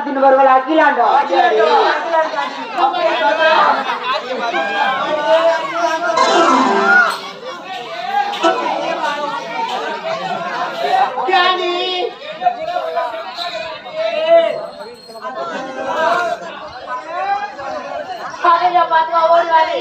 நமக்கு தான் தின்னுவர்கள் அகிலாண்டோம் பகைய பார்த்து ஓடுவாரு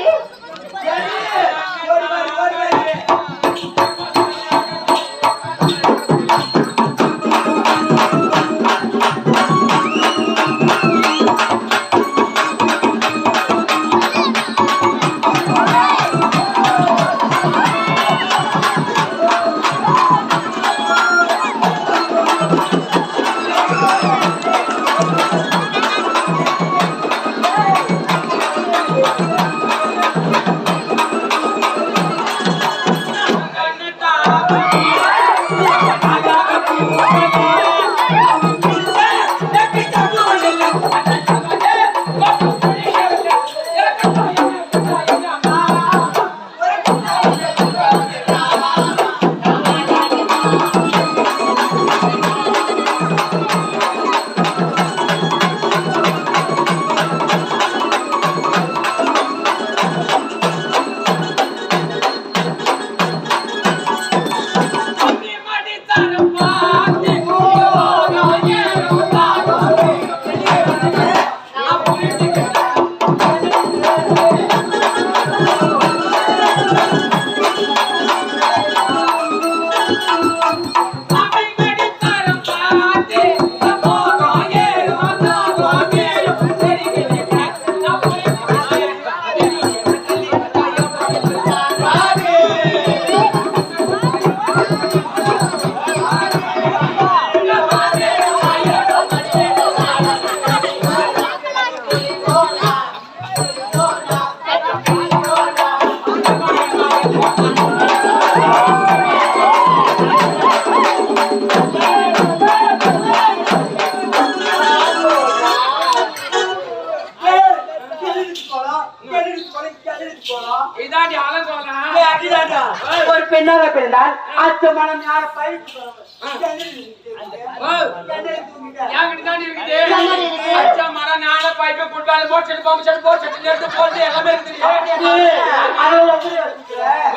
எல்லாமே இருக்குது.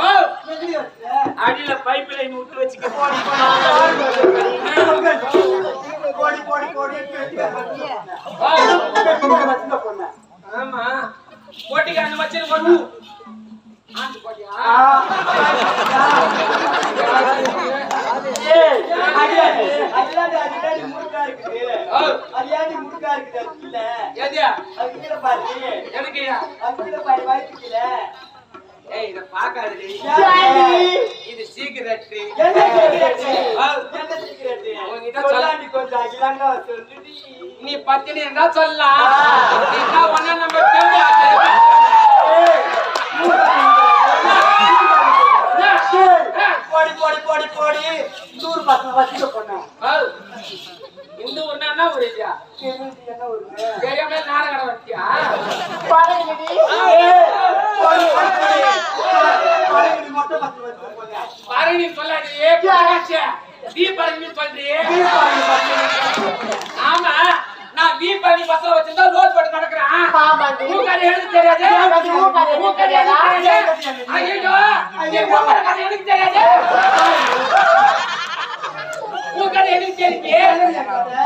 ஓ, அடியில பைப் லைன் விட்டு வச்சுக்க. ஓ, ஆமா. போட்டிக்கு அந்த மச்சன் கொண்டு ஆண்டு போட்டியா எதுக்குயா ஏய் இத பாக்காதடி இது சீக்கிரட் நீ பத்தினி இருந்தா சொல்லலாம் என்ன ஒண்ணு நம்ம தேவை போடி போடி போடி போடி. நூறு பசங்க வச்சுக்க போனேன் இந்த ஒண்ணா ஒரு ஐயா என்ன ஒரு தெரியாம நாடகம் வச்சியா பகையடி பரணி சொல்லாடியே பாராச்சே வி பரணி சொல்றியே ஆமா நான் வி பரணி பஸ்ல வச்சிருந்தா லோட் போட்டு நடக்கிறேன் ஆமாண்டி மூக்காரி எழுத தெரியாது எனக்கு மூக்காரி எழுத மூக்காரி எழுத தெரியாது. ஐயோ நீ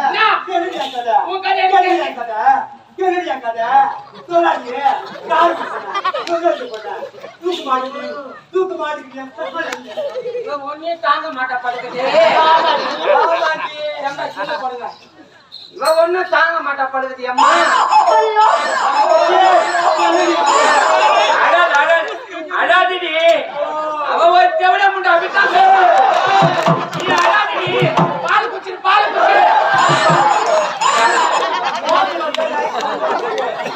மூக்காரி கதை எனக்கு தெரியாது மூக்காரி எனக்கு தெரியுது என்ன? மூக்காரி எனக்கு தெரியுது இவன் ஒண்ணே தாங்க மாட்டா படுக்குது ஏம்மா, கீழே போடுங்க. இவ ஒண்ணும் தாங்க மாட்டா படுக்குது அம்மா அழாத, அழாத. அழாதடி அவ ஒரு செவிட முண்டை விட்டாங்க நீ அழாதடி பால் குச்சிரு பால் குச்சிரு கோச்சுக்க மாட்டடி இனி குழந்தை அழுது பால் குடிக்கிறாங்க பால் குடி கேட்டாண்டி வச்சுக்கிறேன் நீ வேணா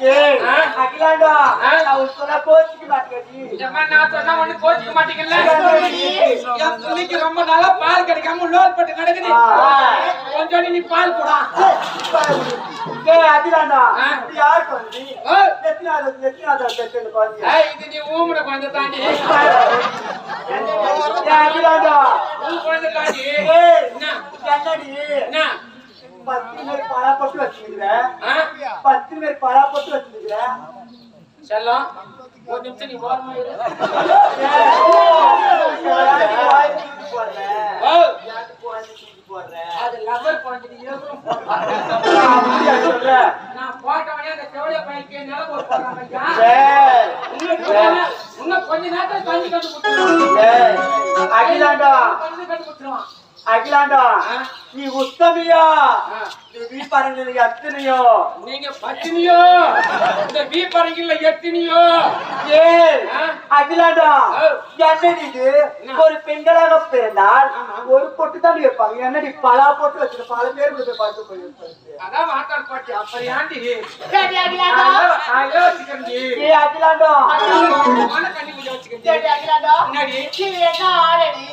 என்ன சொல்லலாம் அகிலாண்டா ஆ? அவர் சொன்னா கோச்சிக்க மாட்டீங்கல்ல? என் பிள்ளைக்கு ரொம்ப நாளா பால் கிடைக்காம லோல் பட்டு கிடக்குது. கொஞ்சம் நீ பால் எத்தனாவது எத்தனாவது பெற்று குழந்தை இது நீ ஊமுன குழந்தை தாண்டி. அகிலாண்டா. உன் குழந்தை தாண்டி. என்னடி? என்ன? பத்து பேர் பலாப்பட்டு வச்சுக்கிற ஆ? பத்து பேர் பலாப்பட்டு வச்சுக்கிற செல்லம், ஒரு நிமிஷம் நீ ஓரமா இரு. அது நீ எதுவும் நான் போட்டவனே அந்த செவலிய பையனுக்கு நிலம் ஒரு போடுறான் ஐயா. இன்னும் கொஞ்ச நே- இன்னும் கொஞ்ச நேரத்துல தண்ணி கண்டு குடுத்துருவான். அகிலாண்டா. அகிலாண்டா? நீ உத்தமியா. நீ வீப்பாருங்க எத்தனையோ? நீங்க பத்தினியோ இந்த வீ பறங்கில எத்தினியோ? அகிலாண்டா ஓ. என்னடி இது? ஒரு பெண்களாக பிறந்தால் ஒரு பொட்டு தான் வைப்பாங்க. என்னடி பலா போட்டு வச்சிருக்க பல பேர் போய் பார்த்து போயிருப்பாங்க அதான் வாட்டார் பாட்டி. அப்படி ஆண்டி ஏ அகிலாண்டா என்ன ஆடடி.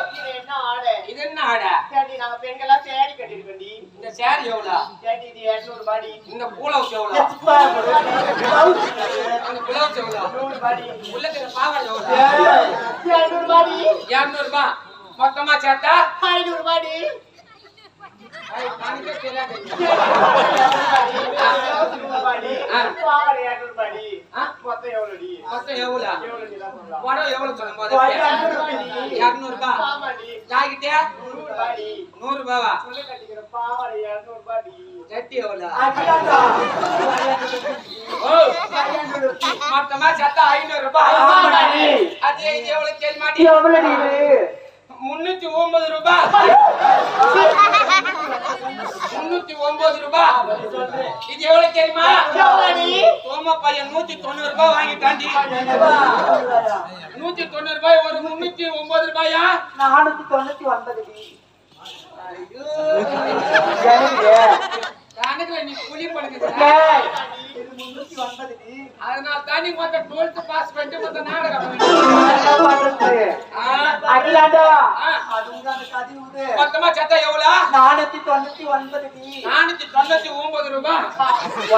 இது என்ன ஆடை இது என்ன ஆடை? சரி நாங்க பெண்களா சேரி கட்டிருக்கோண்டி இந்த சேரி எவ்வளோ? சரி இது இருநூறு பாடி இந்த பூலவுஸ் எவ்வளோ? அந்த புலவுஸ் எவ்வளோ? நூறு பாடி உள்ளத்துல பாவாடை எவ்வளோ? இருநூறு மொத்தமா சேர்த்தா? ஐநூறு பாடி ஐ, கணக்கே தெரியாது. நூறு பாடி ஆ. பாவாடை இருநூறு பாடி ஆ? மொத்தம் எவ்வளோடி மொத்தம் எவ்வளோ எவ்வளோ நீ தான் சொல்லலாம் புடவை எவ்வளவு சொல்லும் போது பாடி இரநூறு ரூபாய் பாவாடி ஜாக்கிட்டே நூறு பாடி நூறு ரூபாவா சொல்ல கட்டிக்கிற பாடி மொத்தமா ஐநூறு ரூபாய். அது இது எவ்வளவு இது? முன்னூத்தி ஒன்பது ரூபாய். முன்னூத்தி ஒன்பது ரூபாய். இது எவ்வளவு தெரியுமா? சோம பையன் நூத்தி தொண்ணூறு ரூபாய் வாங்கிட்டாண்டி நூத்தி தொண்ணூறு ரூபாய் ஒரு முன்னூத்தி ஒன்பது ரூபாயா? நானூத்தி தொண்ணூத்தி ஒன்பது அதனால தான் நீ மொத்த டுவெல்த் பாஸ் பண்ணிட்டு மொத்த நாடகம் அகிலாண்டா மொத்தமா எவ்வளவு நானூத்தி தொண்ணூத்தி ஒன்பது நானூத்தி தொண்ணூத்தி ஒன்பது ரூபாய்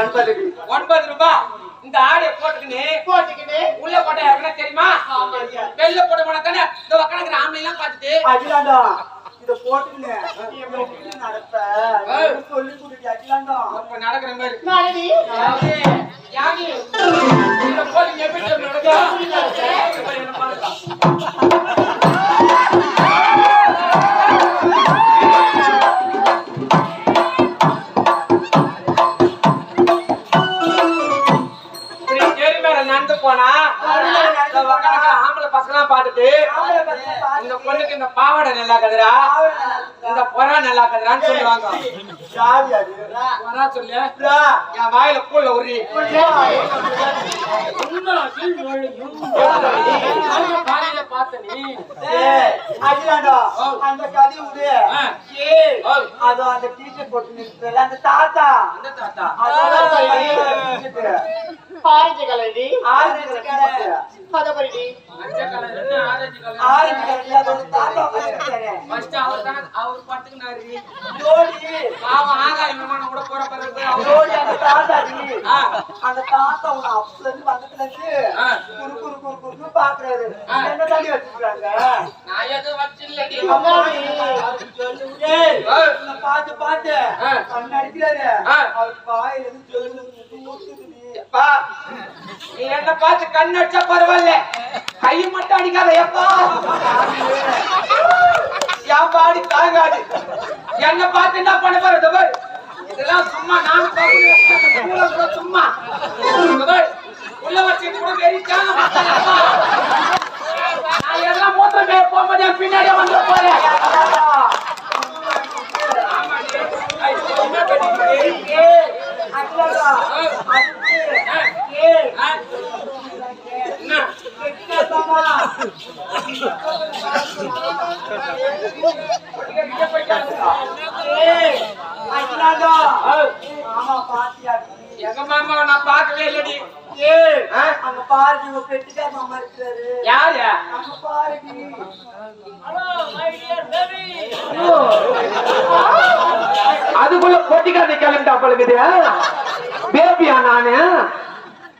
ஒன்பது ஒன்பது ரூபாய் இந்த ஆடைய போட்டுக்கின்னு உள்ள போட்ட யாருன்னா தெரியுமா வெளில போட போனா தானே இந்த உக்காந்துக்கிற ஆம்பளை எல்லாம் பார்த்துட்டு அகிலாண்டா இத போட்டுக்கினேன் எப்படி நடப்ப? சொல்லி கொடுங்க அகிலாண்டா நடக்கிற மாதிரி. யாரு? யாரு? சொல்லு. என் வாயில காலையில பார்த்த நீ. அந்த கதை விடு. அதோ அந்த டீச்சர் போட்டு நிறுத்தல அந்த தாத்தா. அந்த. ஆரஞ்சு ஆரஞ்சு கலர் ஆரஞ்சு தாத்தா. ஃபர்ஸ்ட் அவர் தானே அவர் பட்டுக்குனாரு ஜோடி பாவம் ஆகாய விமானம் கூட போற பிறகு ஜோடி அந்த தாத்தாடி ஆ. அந்த தாத்தா உன அப்பல இருந்து வந்ததுல இருந்து. குறு குறு பாக்குறாரு. என்ன தாண்டி வச்சிருக்காங்க நான் எதுவும் வச்சில்லடி ஏய், ஆ. உன்னை பார்த்து பார்த்து ஆ. கண்ணு அடிக்கிறாரு ஆ. அவர் வாயில இருந்து ஜொல்லு ஊத்துதுடி. எப்பா நீ என்ன பார்த்து கண் அடிச்சா பரவாயில்ல. கை மட்டும் அடிக்காத எப்பா. என் பாடி தாங்காது. என்ன பார்த்து என்ன பண்ண போறது பாரு. இதெல்லாம் சும்மா நானும் கூட சும்மா. உள்ள வச்சு கூட வெறிச்சாங்க நான் மூத்த மேல பின்னாடியே வந்து போறேன். எங்க மாமாவை நான் பார்க்கவே இல்லடி அங்க உங்க மாமா யாரு அங்க அதுக்குள்ள பொட்டிக்காரனை கிளம்பிட்டா பழகுது பேபியா நானு என்ன எப்ப அம்மா, உங்க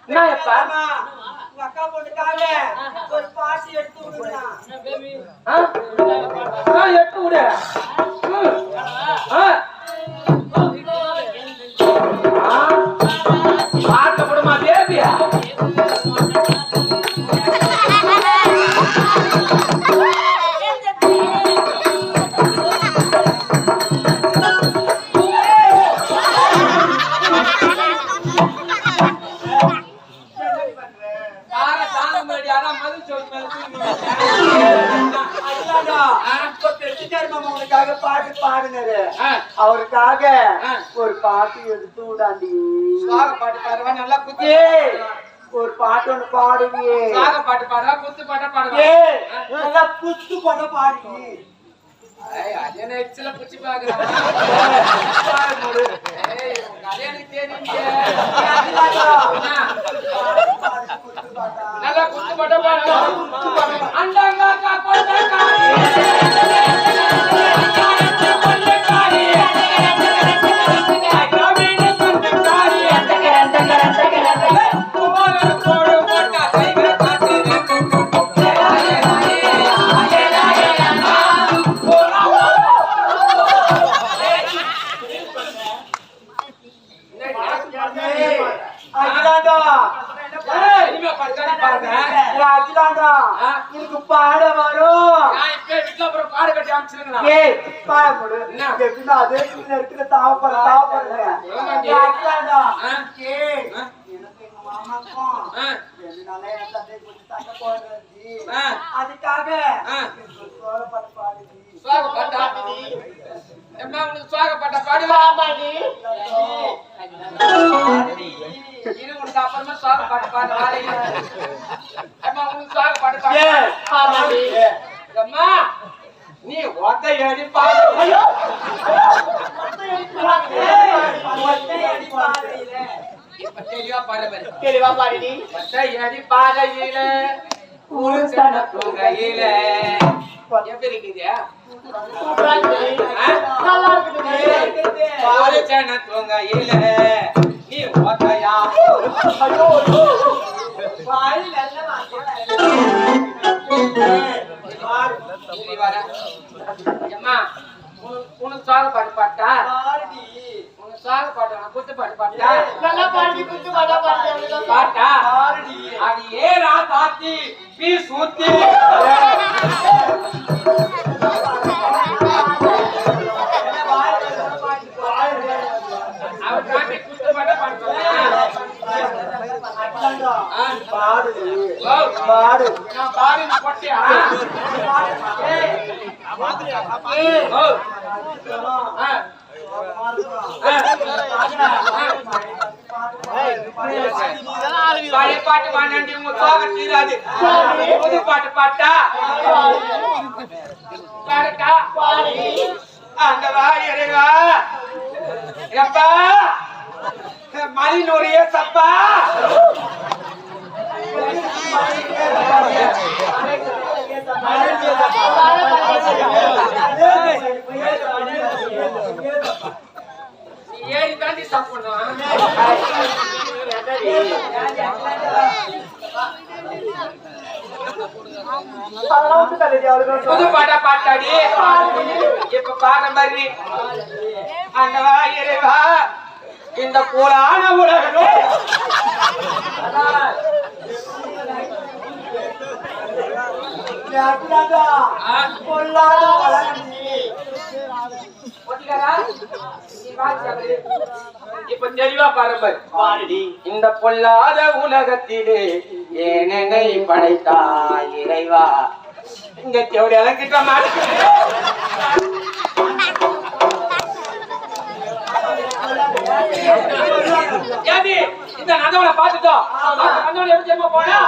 அக்கா பொண்ணுக்காக ஒரு பாட்டி எடுத்து? ஆ, எடுத்து விடு உனக்காக பாட்டு பாடுனாரு. அவருக்காக. ஒரு பாட்டு எடுத்து விடாண்டி பாட்டு பாடுவா நல்லா குத்தி ஒரு பாட்டு ஒண்ணு பாடுவியே பாட்டு பாடுவா குத்து பாட்டா பாடுவா ஏய், நல்லா புத்து பண்ண பாடுவி என்ன எச்சில புடிச்சு பாக்குறேன். ஏய், உங்க அதே நல்லா குத்து சுவாக பாட்டா. என்ன உனக்கு சுவாக பாட்டா? பாடுவா ஆமாடி இரு உனக்கு அப்புறமா சுவாக பாட்டு பாடு அம்மா உனக்கு சுவாக பாட்டு? பாடு அம்மா நீ ஒத்த ஏறி பாடு தெளிவா பாடு பாரு. தெளிவா பாடிடி ஒத்த ஏறி பாதையில உருசன தூங்கையில எப்படி இருக்குது சூப்பரா இருக்குது ஆ? நல்லா இருக்குது. பாலுச்சன தூங்கையில நீ ஒத்தையா? சரி. வர. அம்மா உனக்கு சாக பாட்டு பாட்டா? உனக்கு சாக பாட்டு குத்து பாட்டு பாட்டா? நல்லா பாடி குத்து பாடா பாடி பாட்டா? அது ஏரா தாத்தி பீ சூத்தி அவர் காட்டி குத்து பாட்டா பாட்டு பாடு பாடு நான் பாடி. பழைய பாட்டு வாங்கி உங்க தீராது புது பாட்டு பாட்டா அந்த வாயருவா எப்பா மலினூரிய சப்பா ஏறி தாண்டி சாப்பிடணும் புது பாட்டா பாட்டாடி. இப்ப பாடுற மாதிரி அண்ணவா இறைவா இந்த கூலான உலகமே ஆ, பொல்லாத வளர்ச்சி ஒட்டிக்காரா? நீ வாசி அப்படியே. இப்ப தெளிவா பாருங்க இந்த பொல்லாத உலகத்திலே ஏனெனை படைத்தா இறைவா இங்க தேவடி கிட்ட மாட்டு இந்த நந்தவனை பார்த்துட்டோம். அந்த நந்தவனை எப்படி போனா?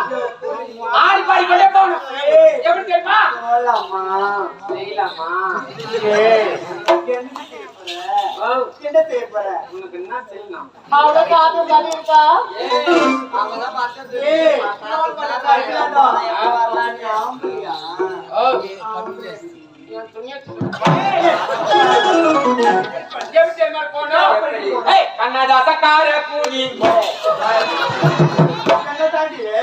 ஆடி பாடி கொண்டே போகணும். எப்படி தெரியுமா? போலாமா? செய்யலாமா? என்ன செய்ய போற? என்ன செய்யலாம் அவ்வளவு காரணம் தானே இருக்கா? அவங்கதான் கூடி கண்ணதாண்டியே.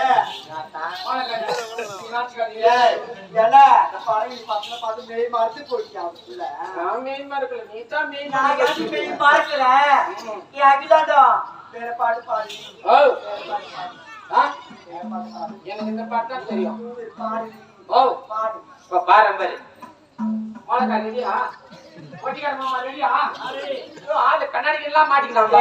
எனக்கு இந்த பாட்டு தான் தெரியும் பாரம்பரியம் மோளக்கா ரெடியா? ஒட்டிக்கார மாமா ரெடியா? ஆளு கண்ணாடி எல்லாம் மாட்டிக்கிறாங்க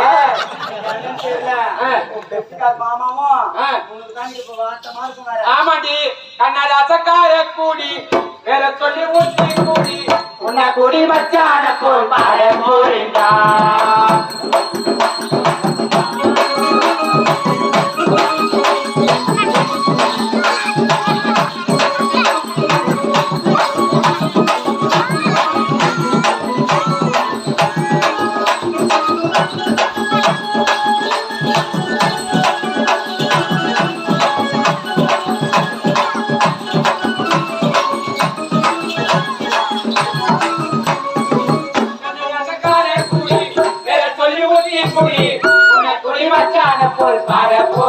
ஆமாடி கண்ணாடி அசக்கார கூடி வேற சொல்லி ஊட்டி கூடி உன்னை கூடி மச்சான போய் பாட போறீங்க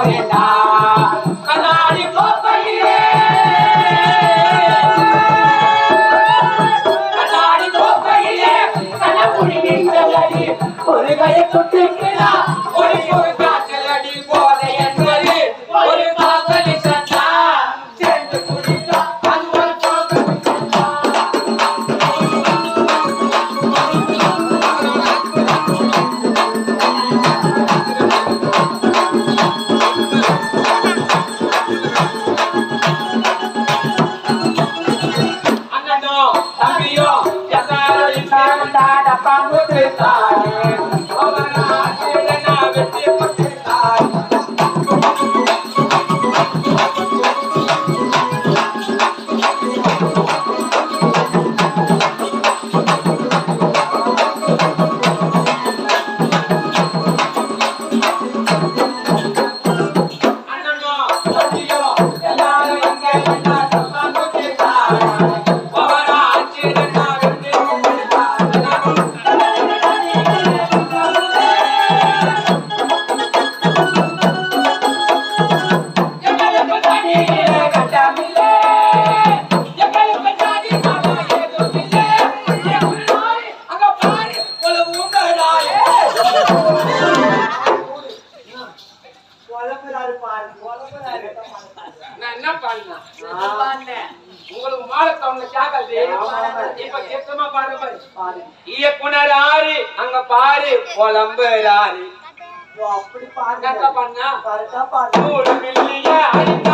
போரேண்டா கண்ணாடி கோப்பையிலே கண்ணாடி கோப்பையிலே கண்ண புடிக்கின்றவரி ஒரு கையை தொட்டு पाना।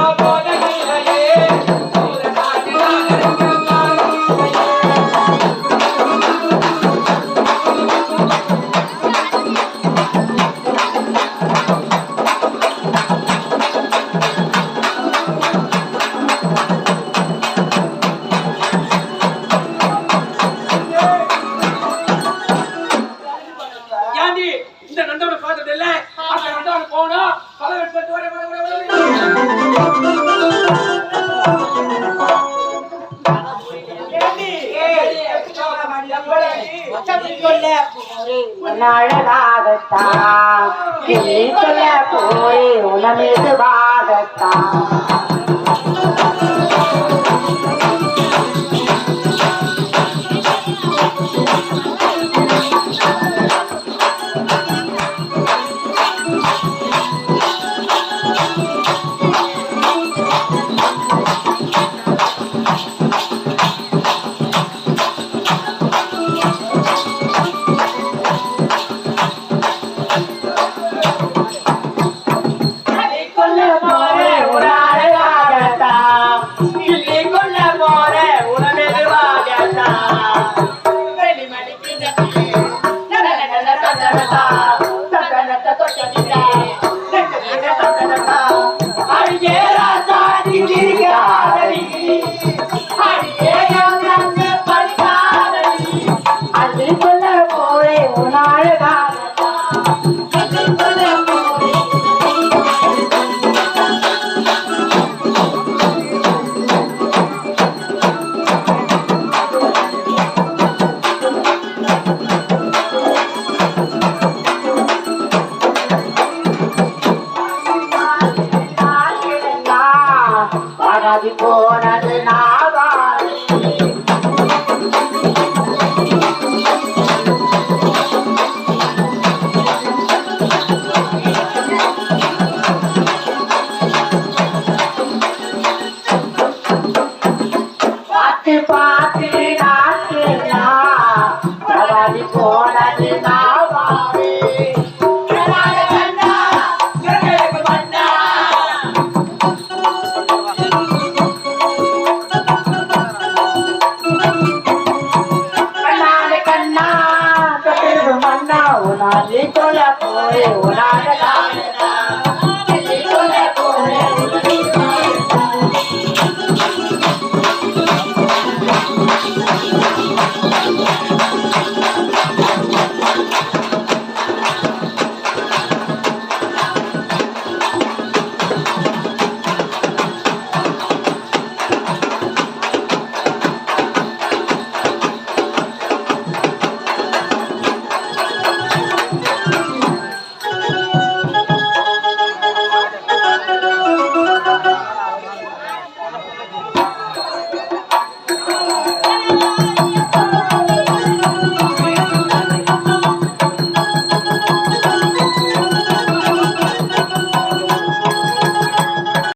Ha ha.